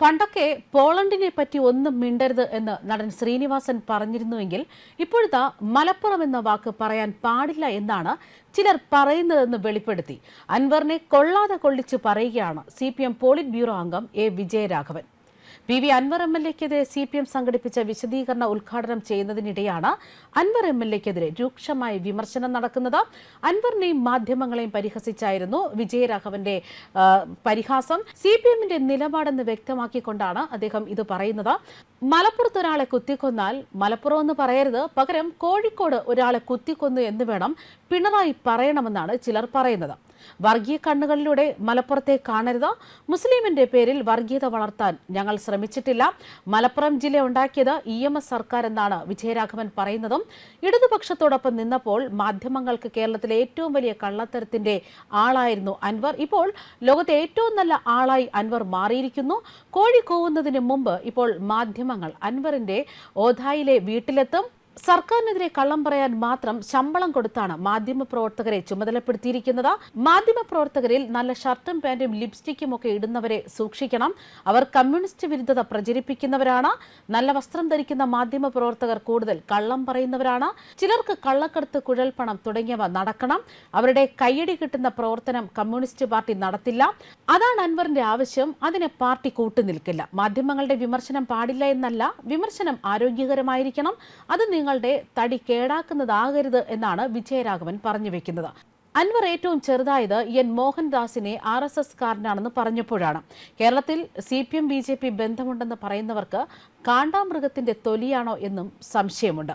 പണ്ടൊക്കെ പോളണ്ടിനെ പറ്റി ഒന്നും മിണ്ടരുത് എന്ന് നടൻ ശ്രീനിവാസൻ പറഞ്ഞിരുന്നുവെങ്കിൽ ഇപ്പോഴത്തെ മലപ്പുറം എന്ന വാക്ക് പറയാൻ പാടില്ല എന്നാണ് ചിലർ പറയുന്നതെന്ന് വെളിപ്പെടുത്തി. അൻവറിനെ കൊള്ളാതെ കൊള്ളിച്ച് പറയുകയാണ് സി പോളിറ്റ് ബ്യൂറോ അംഗം A Vijayaraghavan. P V Anvar M L എക്കെതിരെ C P M സംഘടിപ്പിച്ച വിശദീകരണ ഉദ്ഘാടനം ചെയ്യുന്നതിനിടെയാണ് അൻവർ എം എൽ എക്കെതിരെ രൂക്ഷമായ വിമർശനം നടക്കുന്നത്. അൻവറിനെയും മാധ്യമങ്ങളെയും പരിഹസിച്ചായിരുന്നു വിജയരാഘവന്റെ പരിഹാസം. സി പി എമ്മിന്റെ നിലപാടെന്ന് വ്യക്തമാക്കിക്കൊണ്ടാണ് അദ്ദേഹം ഇത് പറയുന്നത്. മലപ്പുറത്ത് ഒരാളെ കുത്തിക്കൊന്നാൽ മലപ്പുറം എന്ന് പറയരുത്. പകരം കോഴിക്കോട് ഒരാളെ കുത്തിക്കൊന്നു എന്ന് വേണം പിണറായി പറയണമെന്നാണ് ചിലർ പറയുന്നത്. വർഗീയ കണ്ണുകളിലൂടെ മലപ്പുറത്തെ കാണരുത്. മുസ്ലിമിന്റെ പേരിൽ വർഗീയത വളർത്താൻ ഞങ്ങൾ ശ്രമിച്ചിട്ടില്ല. മലപ്പുറം ജില്ല ഉണ്ടാക്കിയത് ഇ എം എസ് സർക്കാർ എന്നാണ് വിജയരാഘവൻ പറയുന്നതും. ഇടതുപക്ഷത്തോടൊപ്പം നിന്നപ്പോൾ മാധ്യമങ്ങൾക്ക് കേരളത്തിലെ ഏറ്റവും വലിയ കള്ളത്തരത്തിന്റെ ആളായിരുന്നു അൻവർ. ഇപ്പോൾ ലോകത്തെ ഏറ്റവും നല്ല ആളായി അൻവർ മാറിയിരിക്കുന്നു. കോഴി കൂവുന്നതിന് മുമ്പ് ഇപ്പോൾ മാധ്യമങ്ങൾ അൻവറിന്റെ ഓധായിലെ വീട്ടിലെത്തും. സർക്കാരിനെതിരെ കള്ളം പറയാൻ മാത്രം ശമ്പളം കൊടുത്താണ് മാധ്യമപ്രവർത്തകരെ ചുമതലപ്പെടുത്തിയിരിക്കുന്നത്. മാധ്യമപ്രവർത്തകരിൽ നല്ല ഷർട്ടും പാന്റും ലിപ്സ്റ്റിക്കും ഒക്കെ ഇടുന്നവരെ സൂക്ഷിക്കണം. അവർ കമ്മ്യൂണിസ്റ്റ് വിരുദ്ധത പ്രചരിപ്പിക്കുന്നവരാണ്. നല്ല വസ്ത്രം ധരിക്കുന്ന മാധ്യമപ്രവർത്തകർ കൂടുതൽ കള്ളം പറയുന്നവരാണ്. ചിലർക്ക് കള്ളക്കടത്ത് കുഴൽപ്പണം തുടങ്ങിയവ നടക്കണം. അവരുടെ കയ്യടി കിട്ടുന്ന പ്രവർത്തനം കമ്മ്യൂണിസ്റ്റ് പാർട്ടി നടത്തില്ല. അതാണ് അൻവറിന്റെ ആവശ്യം. അതിനെ പാർട്ടി കൂട്ടുനിൽക്കില്ല. മാധ്യമങ്ങളുടെ വിമർശനം പാടില്ല എന്നല്ല. വിമർശനം ആരോഗ്യകരമായിരിക്കണം. അത് നിങ്ങളുടെ തടി കേടാക്കുന്നതാകരുത് എന്നാണ് വിജയരാഘവൻ പറഞ്ഞു വെക്കുന്നത്. അൻവർ ഏറ്റവും ചെറുതായത് എൻ മോഹൻദാസിനെ ആർ എസ് എസ് കാരനാണെന്ന് പറഞ്ഞപ്പോഴാണ്. കേരളത്തിൽ C P M B J P ബന്ധമുണ്ടെന്ന് പറയുന്നവർക്ക് കാണ്ടാമൃഗത്തിന്റെ തൊലിയാണോ എന്നും സംശയമുണ്ട്.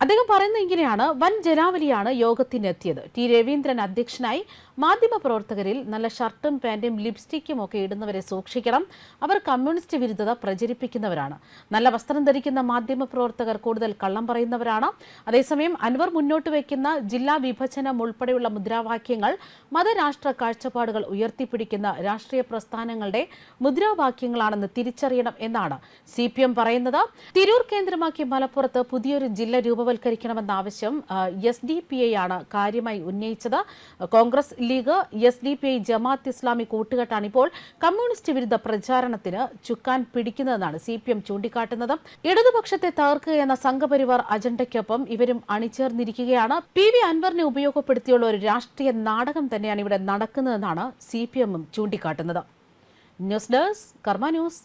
അദ്ദേഹം പറയുന്നത് ഇങ്ങനെയാണ്. വൻ ജനാവലിയാണ് യോഗത്തിനെത്തിയത്. ടി രവീന്ദ്രൻ അധ്യക്ഷനായി മാധ്യമപ്രവർത്തകരിൽ നല്ല ഷർട്ടും പാന്റും ലിപ്സ്റ്റിക്കും ഒക്കെ ഇടുന്നവരെ സൂക്ഷിക്കണം. അവർ കമ്മ്യൂണിസ്റ്റ് വിരുദ്ധത പ്രചരിപ്പിക്കുന്നവരാണ്. നല്ല വസ്ത്രം ധരിക്കുന്ന മാധ്യമപ്രവർത്തകർ കൂടുതൽ കള്ളം പറയുന്നവരാണ്. അതേസമയം അൻവർ മുന്നോട്ട് വയ്ക്കുന്ന ജില്ലാ വിഭജനം ഉൾപ്പെടെയുള്ള മുദ്രാവാക്യങ്ങൾ മതരാഷ്ട്ര കാഴ്ചപ്പാടുകൾ ഉയർത്തിപ്പിടിക്കുന്ന രാഷ്ട്രീയ പ്രസ്ഥാനങ്ങളുടെ മുദ്രാവാക്യങ്ങളാണെന്ന് തിരിച്ചറിയണം എന്നാണ് സി പി എം പറയുന്നത്. തിരൂർ കേന്ദ്രമാക്കി മലപ്പുറത്ത് പുതിയൊരു ജില്ല രൂപവൽക്കരിക്കണമെന്ന ആവശ്യം എസ് ഡി പി ഐ ആണ് കാര്യമായി ഉന്നയിച്ചത്. Congress League S D P I Jamaat Islami കൂട്ടുകെട്ടാണ് ഇപ്പോൾ കമ്മ്യൂണിസ്റ്റ് വിരുദ്ധ പ്രചാരണത്തിന് ചുക്കാൻ പിടിക്കുന്നതെന്നാണ് സി പി എം ചൂണ്ടിക്കാട്ടുന്നത്. ഇടതുപക്ഷത്തെ തകർക്കുക എന്ന സംഘപരിവാർ അജണ്ടയ്ക്കൊപ്പം ഇവരും അണിചേർന്നിരിക്കുകയാണ്. പി വി അൻവറിനെ ഉപയോഗപ്പെടുത്തിയുള്ള ഒരു രാഷ്ട്രീയ നാടകം തന്നെയാണ് ഇവിടെ നടക്കുന്നതെന്നാണ് സി പി എമ്മും ചൂണ്ടിക്കാട്ടുന്നത്. News desk Karma news.